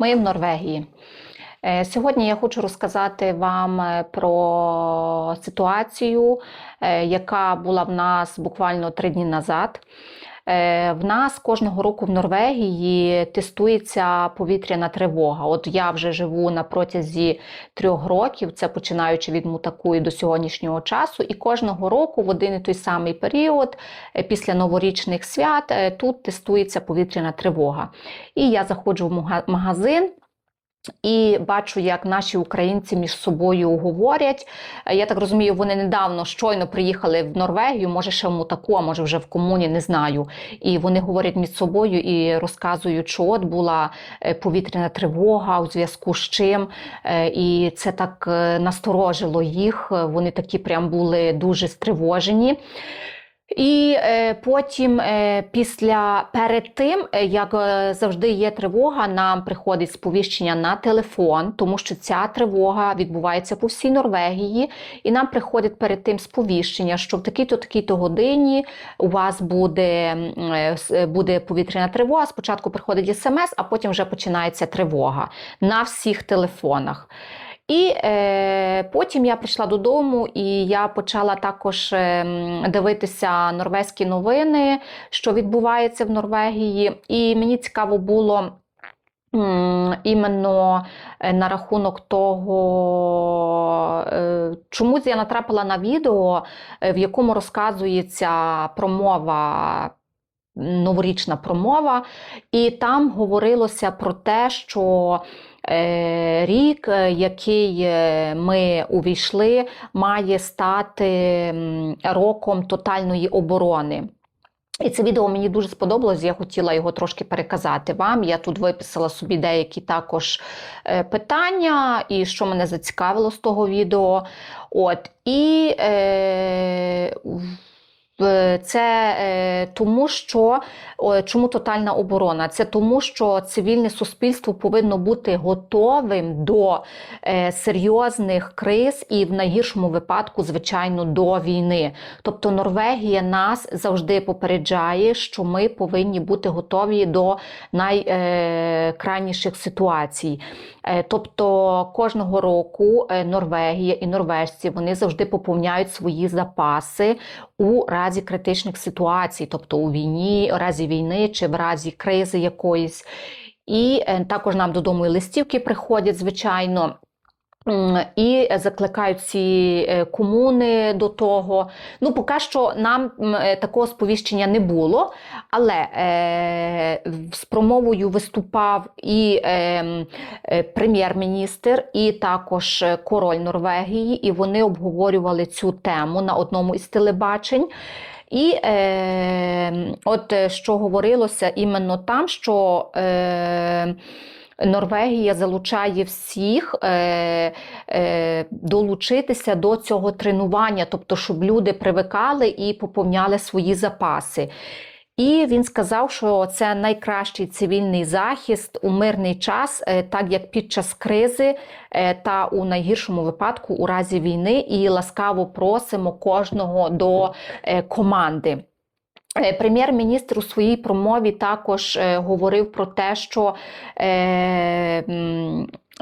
Ми в Норвегії. Е, Сьогодні я хочу розказати вам е, про ситуацію, е, яка була в нас буквально три дні назад. Е, В нас кожного року в Норвегії тестується повітряна тривога. От я вже живу на протязі трьох років, це починаючи від мутаку і до сьогоднішнього часу. І кожного року в один і той самий період, е, після новорічних свят, е, тут тестується повітряна тривога. І я заходжу в мага- магазин. І бачу, як наші українці між собою говорять. Е, Я так розумію, вони недавно щойно приїхали в Норвегію, може ще в Мутаку, а може вже в комуні, не знаю. І вони говорять між собою і розказують, що от була е, повітряна тривога у зв'язку з чим. Е, І це так насторожило їх. Вони такі прям були дуже стривожені. І е, потім, е, після перед тим, е, як е, завжди є тривога, нам приходить сповіщення на телефон, тому що ця тривога відбувається по всій Норвегії, і нам приходить перед тим сповіщення, що в такій-то такій-то годині у вас буде, е, е, буде повітряна тривога. Спочатку приходить смс, а потім вже починається тривога на всіх телефонах. І е, потім я прийшла додому і я почала також е, дивитися норвезькі новини, що відбувається в Норвегії. І мені цікаво було. Іменно е, на рахунок того, е, чомусь я натрапила на відео, е, в якому розказується промова, новорічна промова, і там говорилося про те, що рік, е, який е, ми увійшли, має стати роком тотальної оборони. І це відео мені дуже сподобалось, я хотіла його трошки переказати вам. Я тут виписала собі деякі також е, питання, і що мене зацікавило з того відео. От, і е, це е, тому, що чому тотальна оборона? Це тому, що цивільне суспільство повинно бути готовим до е, серйозних криз і в найгіршому випадку, звичайно, до війни. Тобто Норвегія нас завжди попереджає, що ми повинні бути готові до найкрайніших ситуацій. Е, Тобто кожного року е, Норвегія і норвежці вони завжди поповняють свої запаси у разі критичних ситуацій, тобто у війні, у разі війни чи в разі кризи якоїсь. І е, також нам додому і листівки приходять, звичайно. І закликають ці е, комуни до того. Ну, поки що нам е, такого сповіщення не було, але е, з промовою виступав і е, е, прем'єр-міністр, і також король Норвегії, і вони обговорювали цю тему на одному із телебачень. І е, от що говорилося іменно там, що е, Норвегія залучає всіх е, е, долучитися до цього тренування, тобто, щоб люди привикали і поповняли свої запаси. І він сказав, що це найкращий цивільний захист у мирний час, е, так як під час кризи е, та у найгіршому випадку у разі війни, і ласкаво просимо кожного до е, команди. Е, Прем'єр-міністр у своїй промові також е, говорив про те, що е,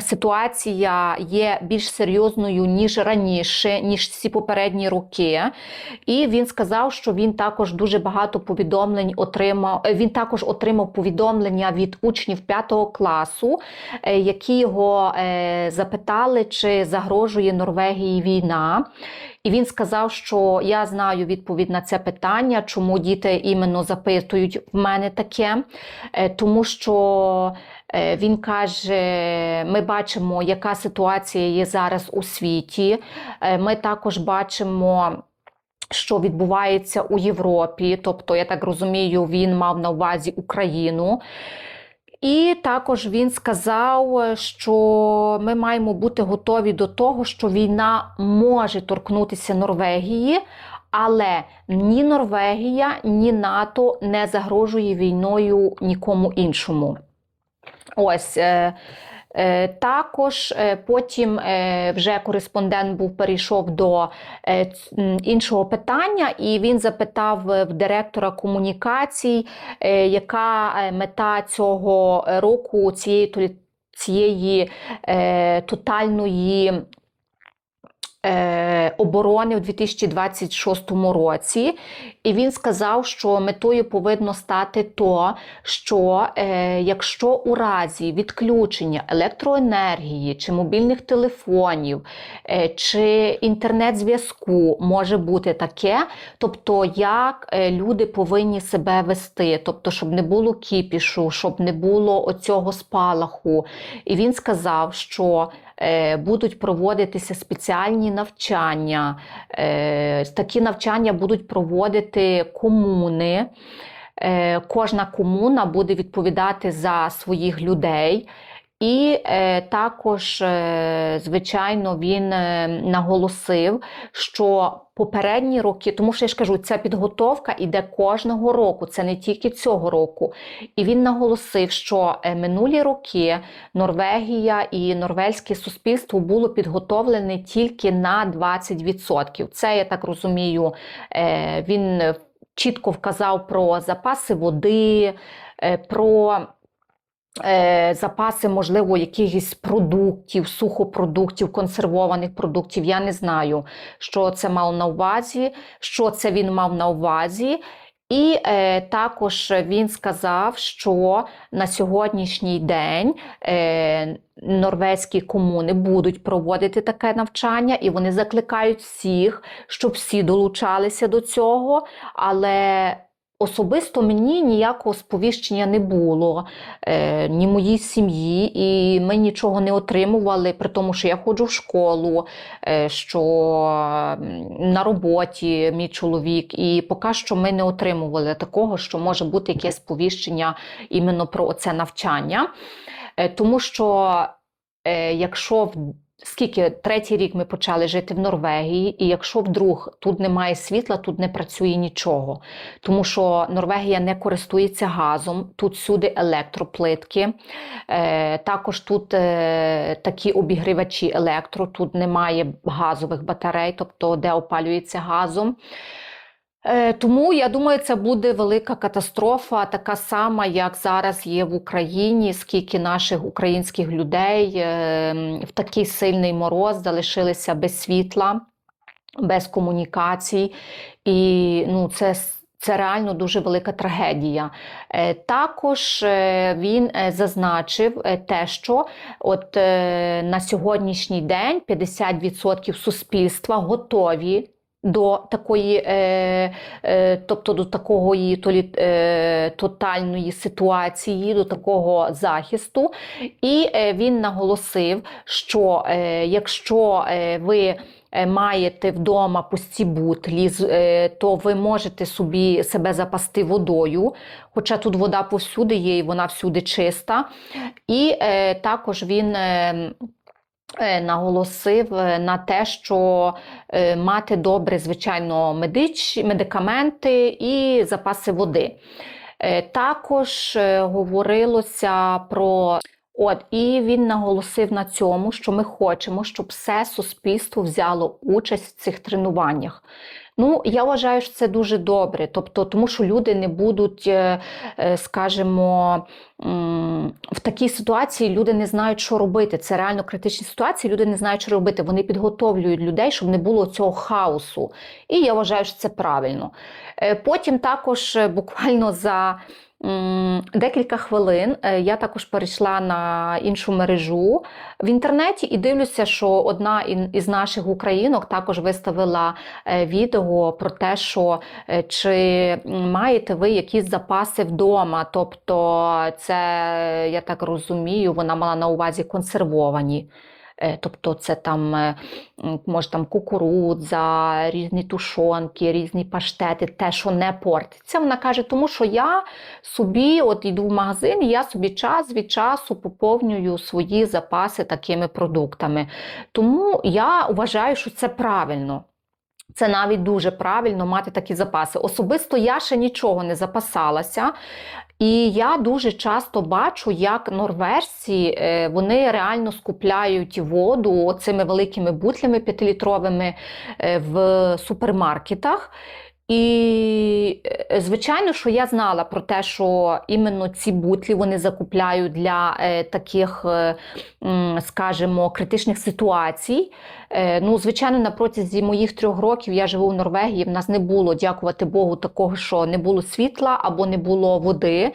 ситуація є більш серйозною ніж раніше, ніж всі попередні роки. І він сказав, що він також дуже багато повідомлень отримав. е, Він також отримав повідомлення від учнів 5 класу, е, які його е, запитали, чи загрожує Норвегії війна. І він сказав, що я знаю відповідь на це питання, чому діти іменно запитують в мене таке, тому що він каже: ми бачимо, яка ситуація є зараз у світі. Е, Ми також бачимо. Що відбувається у Європі, тобто, я так розумію, він мав на увазі Україну. І також він сказав, що ми маємо бути готові до того, що війна може торкнутися Норвегії, але ні Норвегія, ні НАТО не загрожує війною нікому іншому. Ось. е, е, Також е, потім вже кореспондент був перейшов до іншого питання, і він запитав в директора комунікацій, яка мета цього року цієї цієї тотальної оборони у 2026 році, і він сказав, що метою повинно стати то, що е, якщо у разі відключення електроенергії чи мобільних телефонів е, чи інтернет-зв'язку може бути таке, тобто як е, люди повинні себе вести, тобто, щоб не було кіпішу, щоб не було оцього спалаху. І він сказав, що е, будуть проводитися спеціальні навчання. Е, Такі навчання будуть проводити комуни. Е, Кожна комуна буде відповідати за своїх людей. І е, також, е, звичайно, він е, наголосив, що попередні роки, тому що я ж кажу, ця підготовка іде кожного року, це не тільки цього року. І він наголосив, що е, минулі роки Норвегія і норвезьке суспільство було підготовлене тільки на 20%. Це, я так розумію, е, він чітко вказав про запаси води, е, про запаси, можливо, якихось продуктів, сухопродуктів, консервованих продуктів. Я не знаю, що це мав на увазі, що це він мав на увазі. І е, також він сказав, що на сьогоднішній день е, норвезькі комуни будуть проводити таке навчання, і вони закликають всіх, щоб всі долучалися до цього. Але особисто мені ніякого сповіщення не було, е, ні моїй сім'ї, і ми нічого не отримували, при тому, що я ходжу в школу, е, що на роботі мій чоловік, і поки що ми не отримували такого, що може бути якесь сповіщення іменно про це навчання. Е, Тому що е, якщо в скільки третій рік ми почали жити в Норвегії, і якщо вдруг тут немає світла, тут не працює нічого. Тому що Норвегія не користується газом, тут всюди електроплитки. Е, також тут е, такі обігрівачі електро, тут немає газових батарей, тобто де опалюється газом. Е, Тому я думаю, це буде велика катастрофа, така сама, як зараз є в Україні, скільки наших українських людей е, в такий сильний мороз залишилися без світла, без комунікацій. І ну, це, це реально дуже велика трагедія. Е, Також він зазначив те, що от на сьогоднішній день 50% суспільства готові до такої, е, е, тобто до такої толі, е, тотальної ситуації, до такого захисту. І е, він наголосив, що е, якщо е, ви е, маєте вдома пусті бутлі, е, то ви можете собі себе запасти водою, хоча тут вода повсюди є, і вона всюди чиста. І е, також він. е, Наголосив е, на те, що е, мати добре, звичайно, медич, медикаменти і запаси води. Е, Також е, говорилося про От, і він наголосив на цьому, що ми хочемо, щоб все суспільство взяло участь в цих тренуваннях. Ну, я вважаю, що це дуже добре, тобто, тому що люди не будуть, е, е, скажімо, в такій ситуації люди не знають, що робити. Це реально критичні ситуації, люди не знають, що робити. Вони підготовлюють людей, щоб не було цього хаосу. І я вважаю, що це правильно. Е, Потім також е, буквально за декілька хвилин е, я також перейшла на іншу мережу в інтернеті і дивлюся, що одна із наших українок також виставила відео про те, що чи маєте ви якісь запаси вдома. Тобто, це, я так розумію, вона мала на увазі консервовані. Е, Тобто це там е, може там кукурудза, різні тушонки, різні паштети, те, що не портиться. Вона каже, тому що я собі от йду в магазин, і я собі час від часу поповнюю свої запаси такими продуктами. Тому я вважаю, що це правильно. Це навіть дуже правильно мати такі запаси. Особисто я ще нічого не запасалася. І я дуже часто бачу, як норвежці е, вони реально скупляють воду цими великими бутлями п'ятилітровими е, в супермаркетах. І, е, звичайно, що я знала про те, що іменно ці бутлі вони закупляють для е, таких, е, скажімо, критичних ситуацій. Ну, звичайно, на протязі моїх трьох років я живу в Норвегії. В нас не було, дякувати Богу, такого, що не було світла або не було води.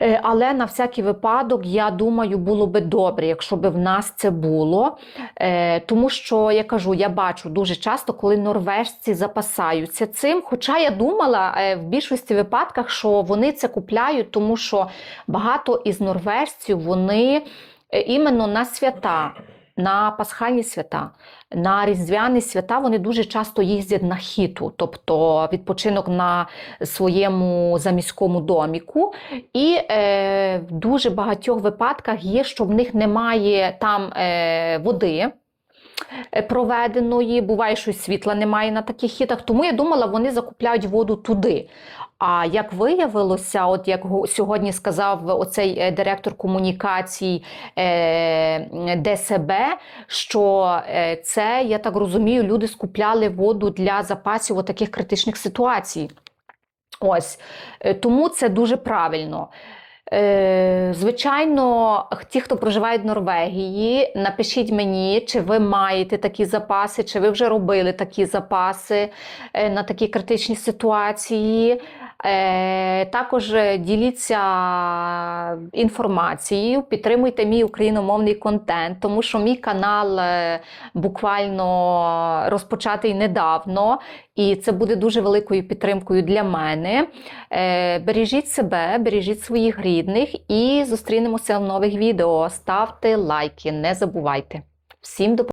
Е, Але на всякий випадок, я думаю, було би добре, якщо б в нас це було. Е, Тому що я кажу, я бачу дуже часто, коли норвежці запасаються цим. Хоча я думала е, в більшості випадках, що вони це купляють, тому що багато із норвежців вони іменно на свята. На пасхальні свята, на різдвяні свята вони дуже часто їздять на хіту, тобто відпочинок на своєму заміському доміку. І е, в дуже багатьох випадках є, що в них немає там е, води. Е, Проведеної, буває, що світла немає на таких хітах, тому я думала, вони закупляють воду туди. А як виявилося, от як сьогодні сказав оцей е, директор комунікацій е, ДСБ, що це, я так розумію, люди скупляли воду для запасів таких критичних ситуацій. Ось тому це дуже правильно. Е, Звичайно, ті, хто проживає в Норвегії, напишіть мені, чи ви маєте такі запаси, чи ви вже робили такі запаси е, на такі критичні ситуації. Е, Також е, діліться інформацією, підтримуйте мій україномовний контент, тому що мій канал е, буквально розпочатий недавно, і це буде дуже великою підтримкою для мене. Бережіть себе, бережіть своїх рідних і зустрінемося в нових відео. Ставте лайки, не забувайте. Всім до